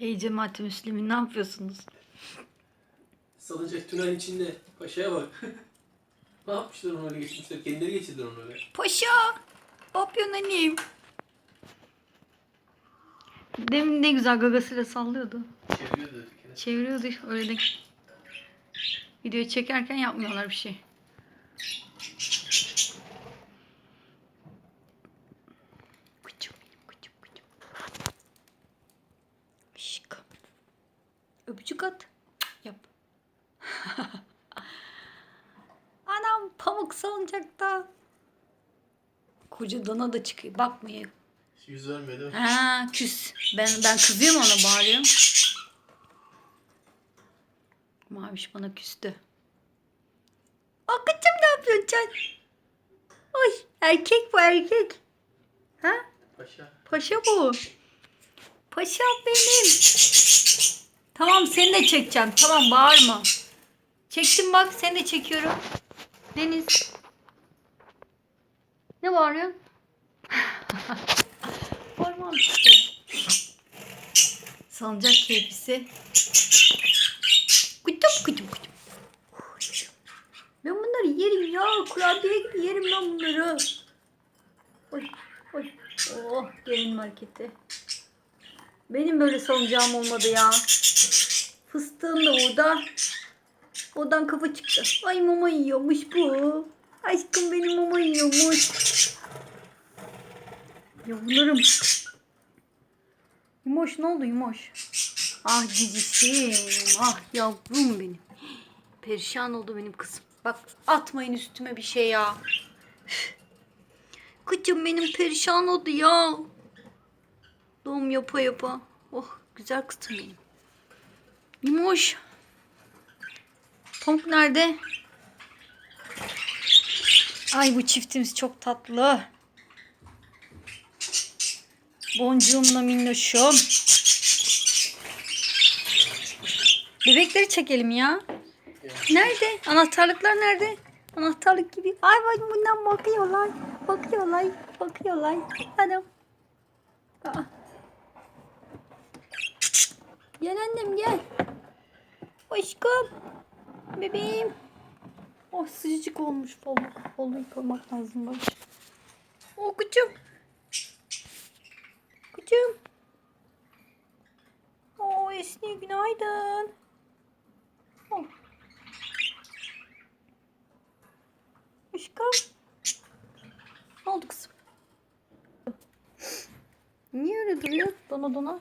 Ey cemaat-i müslümin ne yapıyorsunuz? Salıncak tünel içinde. Paşaya bak. ne yapmışlar onu öyle geçmişler. Kendileri geçirdiler onu öyle. Paşa! Yapıyorsun annem? Demin ne güzel gagasıyla sallıyordu. Çeviriyordu. Çeviriyordu öyle de. Video çekerken yapmıyorlar bir şey. Kucum benim kucum kucum. Aşkım. Öpücük at. Yap. Anam pamuk salıncakta. Koca dana da çıkıyor. Bakmıyor. Yüz mi? Ha küs. Ben ben kızıyorum ona bağırıyorum. Maviş bana küstü. Akıtım ne yapıyorsun sen? Oy erkek bu erkek. Ha? Paşa. Paşa bu. Paşa benim. Tamam seni de çekeceğim. Tamam bağırma. Çektim bak seni de çekiyorum. Deniz. Ne bağırıyorsun? Parmağım işte. Salıncak keyfisi. Kutum kutum kutum. Ben bunları yerim ya. Kurabiye gibi yerim ben bunları. Oy oy. Oh gelin markete. Benim böyle salıncağım olmadı ya. Fıstığım da orada. Odan kafa çıktı. Ay mama yiyormuş bu. Aşkım benim mama yiyormuş. Yavrularım. Yumoş ne oldu Yumoş? Ah cicişim. Ah yavrum benim. Perişan oldu benim kızım. Bak atmayın üstüme bir şey ya. Kıçım benim perişan oldu ya. Doğum yapa yapa. Oh güzel kızım benim. Yumoş. Pamuk nerede? Ay bu çiftimiz çok tatlı. Boncuğumla minnoşum. Bebekleri çekelim ya. Nerede? Anahtarlıklar nerede? Anahtarlık gibi. Ay bak bundan bakıyorlar. Bakıyorlar. Bakıyorlar. Adam. Aa. Gel annem gel. Aşkım. Bebeğim. Oh sıcacık olmuş falan. Kolu yıkamak lazım bak. Oh kucum. Kucum. Oh Esni günaydın. Oh. Aşkım. Ne oldu kızım? Niye öyle duruyor? Dona dona.